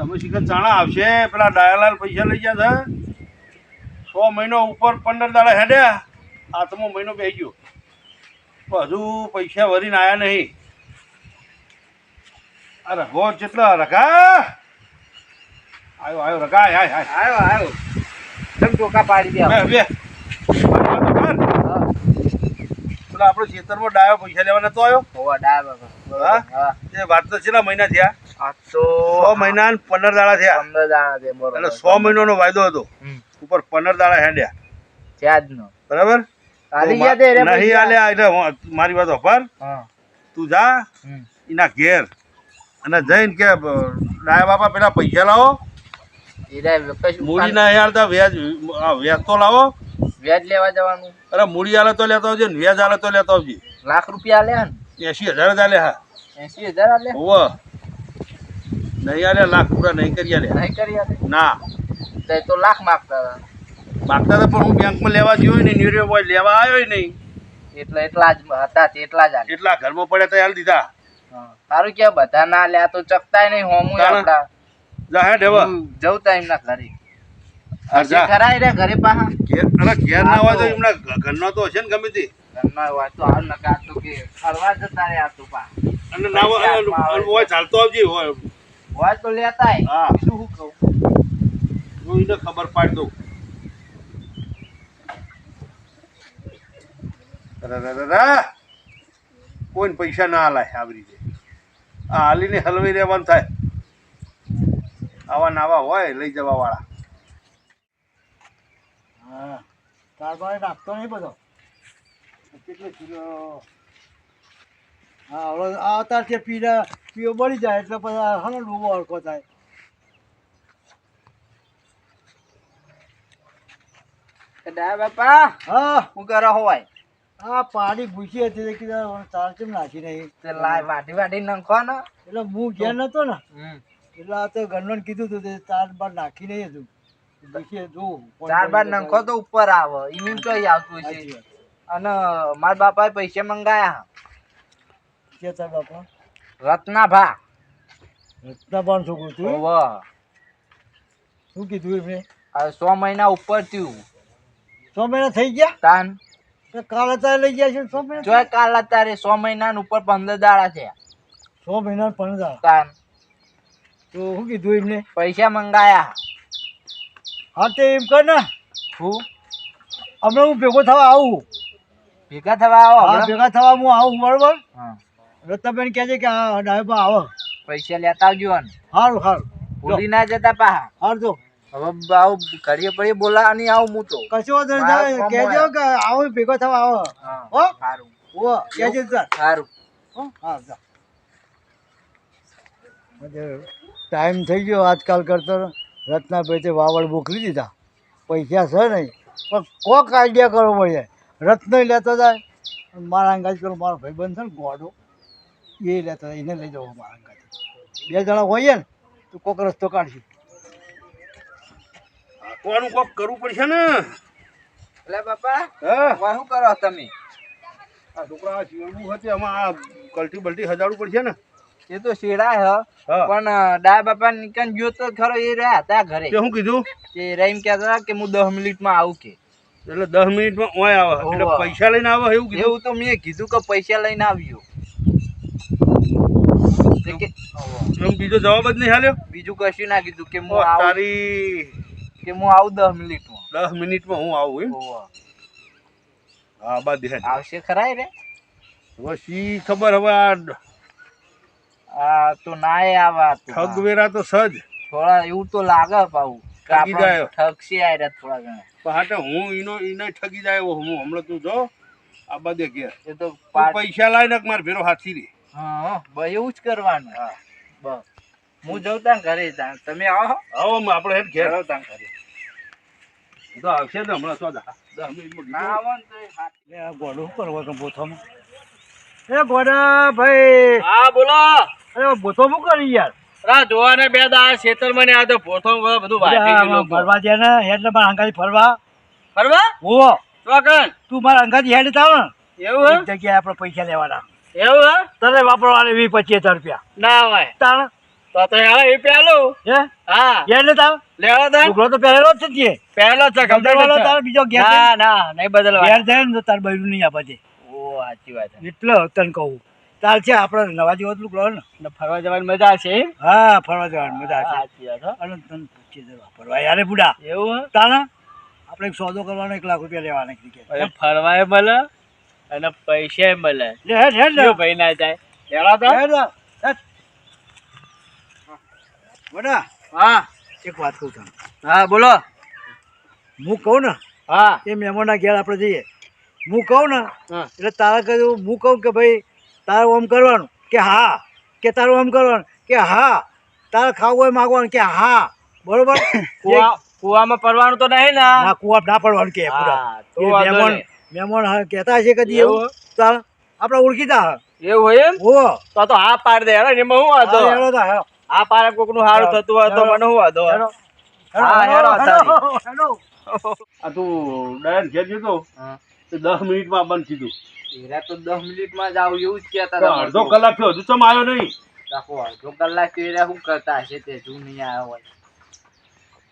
તમે શીખર ચાણા આવશે. પેલા ડાયાલાલ પૈસા લઈ ગયા છે સો મહિનો ઉપર પંદર દાડા હેડ્યા. આઠમો મહિનો બે ગયો. પણ હજુ પૈસા ભરીને આવ્યા નહીં. આ રઘો જેટલા રઘા? આવ્યો આવ્યો રઘા હાય આવ્યો આવ્યો કેમ ટોકા પાડી દે બે. પેલા આપણો ખેતરમાં ડાયો પૈસા લેવા નતો આવ્યો? હોવા ડા હા? હા. એ વાત તો છેલ્લા મહિના થયા. આ તો મહિના પંદર દાડા થયા. પંદર દાડા છે બરોબર. એટલે મહિનાનો વાયદો હતો. ઉપર પંદર દાડા હેડ્યા. ત્યાં જ નો. બરાબર? નહીં આલ્યા એટલે મારી વાત અફર તું જા. એના ઘેર. અને જઈને કે ડાયા બાપા પેલા પૈસા લાવો. મૂડી ના યાર વ્યાજ વ્યાજ તો લાવો. વ્યાજ લેવા જવાનું? અરે મૂડી હાલે તો લેતો આવજે ને વ્યાજ હાલે તો લેતો આવજે. લાખ રૂપિયા લે ને એસી હજાર જ આલે હા. એસી હજાર આલે? હોવ. નહીં આલે લાખ પૂરા નહીં કરી આલે. નહીં કરી આલે? ના. તો તો લાખ માગતા હતા. માગતા હતા પણ હું બેંકમાં લેવા ગયો ને નિર્ણય હોય લેવા આવ્યો નહીં. એટલે એટલા જ હતા એટલા જ આલે. એટલા ઘરમાં પડ્યા તો હાલ દીધા. તારું કે બધા ના લે તો ચકતાય નહીં હોમું. આપડા. જા હે ઢેવા જવું ઘરે. હા, કરાય રે ઘરે પાહા ઘેર અરે ઘેર ના હોય તો એમના ઘરનો તો હશે ને ગમે તે ઘરના હોય તો હાલ નકા તો કે ફરવા જતા રે આ તો પા. અને ના હોય હોય. ચાલતો આવજે હોય. હોય તો લેતાય હા. શું શું કહું? હું એને ખબર પાડી દઉં. કોઈને પૈસા ના હાલાય આવી રીતે. આ હાલીને હલવાઈ રહેવાનું થાય. આવા નાવા હોય લઈ જવા વાળા હા કારભાર નાખતો નહીં બધો. કેટલો કિલો? હા હવે આ અત્યારે તે પીડા પીઓ બળી જાય એટલે પછી હલો ડૂબો હરકો થાય. ડા બાપા હા. હું કરો હોય આ પાણી ભૂસી હતી કીધું તાર કેમ નાખી નહીં? તે લાય વાટી વાટી નાખો ને એટલે હું ઘેર નતો ને. એટલે આ તો ઘરનો કીધું તું તે તાર બાર નાખી નહીં હતું. ચાર બાર નંખો તો ઉપર આવે. એનું તો આવતું છે. અને મારા બાપાએ પૈસા મંગાયા. કે તાર બાપા? રત્નાભા. રત્ના છોકરું તું શું કીધું એમને? સો મહિના ઉપર થયું. સો મહિના થઈ ગયા? તાન. કાલ અત્યારે લઈ ગયા છે સો મહિના? જો કાલ અત્યારે સો મહિના ઉપર પંદર દાડા છે. સો મહિના પંદર તાન. તો શું કીધું એમને? પૈસા મંગાયા. હા તે એમ કર ને. હું? હમણાં હું ભેગો થવા આવું. ભેગા થવા આવો હા ભેગા થવા હું આવું બરોબર? હા. રત્નાબેન કહે છે કે આ ડાયબા આવો. પૈસા લેતા આવજો ને સારું સારું ભૂલી ના જતા પાહા. સારું તો હવે આવું કરીએ પડીએ બોલાવાની આવું હું તો. કશો વાંધો નહીં. કહેજો કે આવો ભેગો થવા આવો. હો સારું ઓ કહેજો સર સારું હો? હા જા. ટાઈમ થઈ ગયો આજકાલ કરતો રત્નાભાઈ તે વાવડ મોકલી દીધા. પૈસા છે નહીં. પણ કોક આઈડિયા કરવો પડે. રત્ન લેતો જાય. મારા અંગાજ પેલો મારો ભાઈબંધ છે ને ગોડો. એ લેતા જાય. એને લઈ જવો મારા અંગાજ. બે જણા હોઈએ ને તો કોક રસ્તો કાઢશું. કોનું કોક કરવું પડશે ને. એટલે બાપા હા? શું કરો તમે? આ છોકરા જીવવું હતી આમાં આ કલટી બલટી હજાડવું પડશે ને. એ તો શેરા હ. પણ ડા બાપા નિકન ગયો તો ખરો એ રહ્યા હતા ઘરે. તે હું કીધું? તે રહીમ કહેતા કે હું દસ મિનિટમાં આવું કે. એટલે દસ મિનિટમાં ઓય આવે. એટલે પૈસા લઈને આવે એવું કીધું? એવું તો મેં કીધું કે પૈસા લઈને આવ્યો. બીજો જવાબ જ નહીં હાલ્યો બીજું કશું ના કીધું કે હું તારી કે હું આવું દસ મિનિટમાં. દસ મિનિટમાં હું આવું એમ? હા બા આવશે ખરાય રે? હવે શી ખબર હવે આ આ તો ના એ આવા ઠગવેરા ઠગ વેરા તો સજ. થોડા એવું તો લાગે કે ઠગી જાય. ઠગશે આ રહ્યા થોડા ઘણા. પણ હાટે હું ઈનો ઈને ઠગી જાય હું હમણાં તું જો આ બધે કે. એ તો પૈસા લાવી નાખ મારે ભેરો હાથી રે. હા હા, બસ એવું જ કરવાનું. બસ. હું જઉં તાં ઘરે તાં તમે આવો આવો આપણે હેડ ઘેર. ઘરે તાં ઘરે. તો આવશે ને હમણાં સોદા ના આવો ને તો હાથ ગોડો કરવો તો બોથામાં એ ગોડા ભાઈ! હા બોલો. અરે બોથો શું કરી યાર? રા જોવા ને બે દા ખેતરમાં આ તો પોથો બધું વાટી. ફરવા દે ને એટલે મારા અંગાથી ફરવા. ફરવા? હોવો. ચોકન. તું મારા અંગાથી હેડ એવું જગ્યાએ આપણે પૈસા લેવાના. એવું હે? તને વાપરવાના વી પચીસ હજાર રૂપિયા. ના હોય તાણ. તો તો એ હે? હા. ને તાર લેવા દે. છોકરો તો પહેલો જ છે પહેલો છે ખબર complete તાર બીજો ઘેર ના ના નહીં બદલવા ઘેર જાય ને તાર બૈરું નહીં આપે છે. ઓ સાચી વાત એટલે તને કહું તાર છે આપણે નવા જેવો કરો ને. ફરવા જવાની મજા આવશે એમ? હા ફરવા જવાની મજા હો. અને તને પૂછીએ તો વાપરવા યારે બુડા. એવું હે? તાના? આપણે એક સોદો કરવાનો એક લાખ રૂપિયા લેવાના ક્રિકેટ ફરવાય મળે અને પૈસા મળે. લે હેડ લે. ભાઈ ના જાય. હેળો તો હે બડા હા. એક વાત કહું તને. હા બોલો. હું કહું ને હા. એ મહેમાનના ઘેર આપણે જઈએ. હું કહું ને હા. એટલે તારા કહ્યું હું કહું કે ભાઈ તારે ઓમ કરવાનું કે હા કે તારું ઓમ કરવાનું કે હા તારે ખાવું હોય માગવાનું કે હા બરોબર કુવામાં પડવાનું તો નહીં ને ના કુવા ના પડવાનું કે પૂરા હા, મહેમાન. મહેમાન કહેતા છે કદી એવું? તાર આપણે ઓળખીતા એવું હોય એમ હો તો તો હા પાડ દે હેડો એમાં શું હા, વાંધો હેડો તા, હેડો. હા કોકનું સારું થતું હોય તો મને શું વાંધો હેડો. હા, હેરો હેડો. આ તું ડાયરેક્ટ ઘેર જતો હા. તો દસ મિનિટમાં બંધ કીધું એરા તો દસ મિનિટમાં જ આવું એવું જ કહેતા અડધો કલાક થયો હજુ ચમ આવ્યો નહીં. રાખો અડધો કલાક તો એરા શું કરતા હશે તે જૂ નહીં આવ્યો હોય.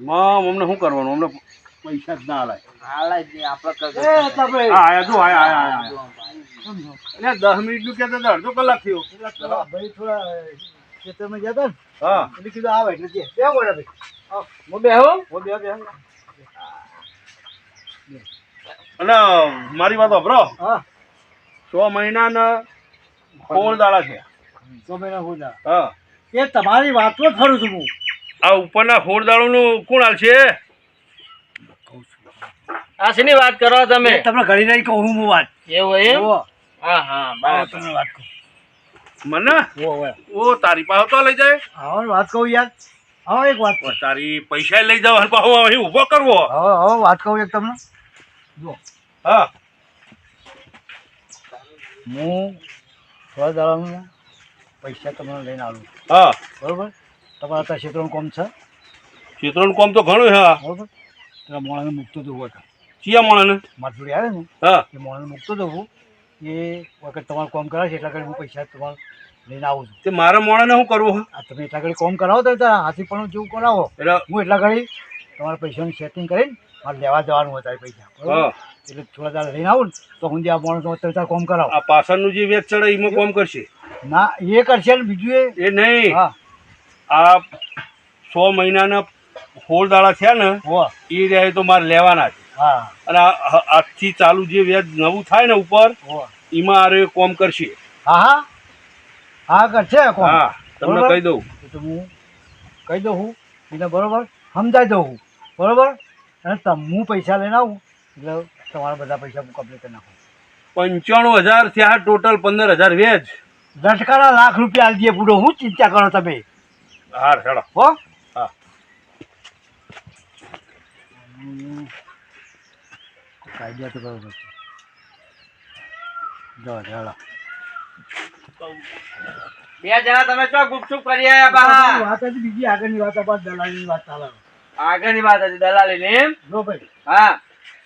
માં અમને શું કરવાનું? અમને પૈસા જ ના હાલાય હાલા જ નહીં આપણે કરતા એ, તપે. હા આયા આયા આયા આયા દસ મિનિટનું કહેતા હતા, અડધો કલાક થયો. ભાઈ થોડા ખેતરમાં ગયા હતા ને? હા. એટલે કીધું આવે એટલે કે. બે ભાઈ હું. બેહું હો, બે બે. અને મારી વાત વાપરો હા. સો મહિનાના સોળ દાડા છે. મહિના હું ના હા. એ તમારી વાતો જ ફરું છું હું. આ ઉપરના સોળ દાડાનું કોણ હાલ છે? આ શેની વાત કરો તમે? તમને ઘડી નહીં કહું હું વાત. એવું એમ? હા હા બરાબર. તમને વાત કહું. મને. ઓ તારી પાસે તો લઈ જાય. હા વાત કહું યાર. હા એક વાત. તારી પૈસા લઈ જાવ પાછો અહીં ઊભો કરવો. હા હા વાત કહું એક તમને. જુઓ હા. હું થોડા દાડાનું પૈસા તમને લઈને આવું. હા. બરોબર? તમારા ત્યાં ક્ષેત્રનું કોમ છે? ક્ષેત્રનું કોમ તો ઘણું છે બરોબર? ત્યાં મોણાને મૂકતો જવું હોય ચિયા મોણાને? માથુડી આવે ને? હા. એ મોણાને મૂકતો જવું એ વખત તમારું કોમ કરાવે એટલા ઘડી હું પૈસા તમારે લઈને આવું છું. તે મારા મોણાને શું કરવું હા? તમે એટલા ઘડી કોમ કરાવો તો હાથી પણ જેવું કરાવો. એટલે હું એટલા ઘડી તમારા પૈસાનું સેટિંગ કરીને મારે લેવા જવાનું હોય તારે પૈસા એટલે થોડા તારે લઈને આવું ને તો હું જે આ માણસ અત્યારે કોમ કરાવો. આ પાછળનું જે વેચ ચડે એમાં કોમ કરશે? ના એ કરશે ને બીજું એ? એ નહીં. હા. આ સો મહિનાના સોળ દાડા થયા ને હો એ રહ્યા તો મારે લેવાના છે. હા. અને આજથી ચાલુ જે વ્યાજ નવું થાય ને ઉપર એમાં આરે કોમ કરશે. હા હા. હા કરશે કોમ. હા તમને કહી દઉં. તો હું કહી દઉં હું. એને બરોબર સમજાવી દઉં બરોબર? અને તમ હું પૈસા લઈને આવું. એટલે તમારા બધા પૈસા હું કમ્પ્લીટ કરી નાખું. પંચાણું હજાર થયા ટોટલ પંદર હજાર વેજ. દસકાના લાખ રૂપિયા આલી દે પૂરો હું ચિંતા કરો તમે. હા હેડો. હો? હા. કાયદા તો બરોબર છે. જો હેડો. બે જણા તમે ચો ગુપચુપ કરી આવ્યા વાત જ બીજી આગળની વાત આપણે દલાલની વાત ચાલે. આગળની વાત હતી દલાલી ની જો ભાઈ હા.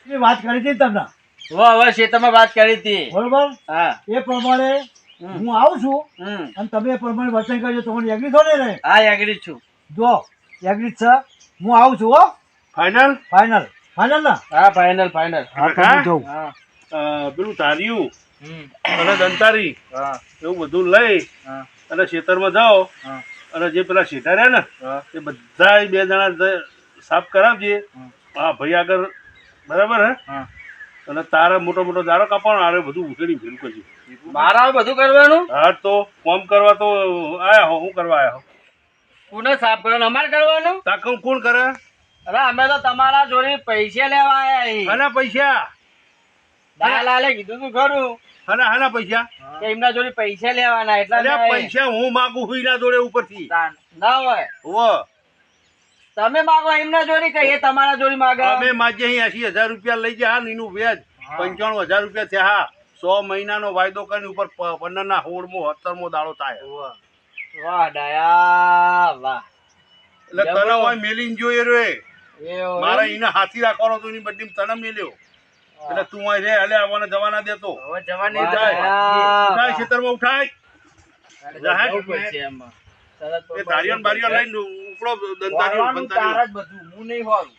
એ વાત કરી હતી તમને? વાહ હવે શેતરમાં વાત કરી હતી. બરોબર? હા. એ પ્રમાણે હું આવું છું અને તમે એ પ્રમાણે વચન કરજો તમને એગ્રી છો ને રે હા એગ્રી છું. જો એગ્રી છે. હું આવું છું હો. ફાઇનલ ફાઇનલ ફાઇનલ ના? હા ફાઇનલ ફાઇનલ હા જઉં. હા. પેલું તાર્યું. અને દંતારી. હા. એવું બધું લઈ અને ખેતરમાં જાઓ. અને જે પેલા શેઠા રહ્યા ને એ બધા બે જણા જ સાફ કરાવજે. હા ભાઈ આગળ બરાબર હે? અને તારે મોટો મોટો દારો કાપવાનો આરે બધું ઉકેડી ભેરું કરજે. મારા બધું કરવાનું? હા તો કોમ કરવા તો આયા હો હું કરવા આયા હો? કોને સાફ કરવાનું? અમારે કરવાનું? તાકમ કોણ કરે? અરે અમે તો તમારા જોડે પૈસા લેવા આયા. હાના પૈસા? દાલાલે કીધું તું ખરું. હાના હાના પૈસા? એમના જોડે પૈસા લેવાના એટલા પૈસા હું માગું છું એના જોડે ઉપરથી. ના હોય. હોવે. તમે માગો એમના જોડી કે એ તમારા જોડી માગે. અમે માજે અહીં એસી હજાર રૂપિયા લઈ ગયા હા એનું વ્યાજ પંચાણું હજાર રૂપિયા થયા. હા સો મહિનાનો વાયદો કરીને ઉપર પ- પંદરના સોળમો સત્તરમો દાડો થાય. વાહ. ડાયા વાહ. એટલે તને. હોય મેલીન જોઈએ રે. મારા એને હાથી રાખવાનો તો એની બધી તને મેલ્યો. એટલે તું અહીં રે હલે આવવાના જવાના દેતો. હવે જવાની. ઉઠાય. ખેતરમાં ઉઠાય. એ ધારીઓ ને બારીઓ લઈને ઉપડો દંતારિયો તારા જ બધું હું નહીં વાળું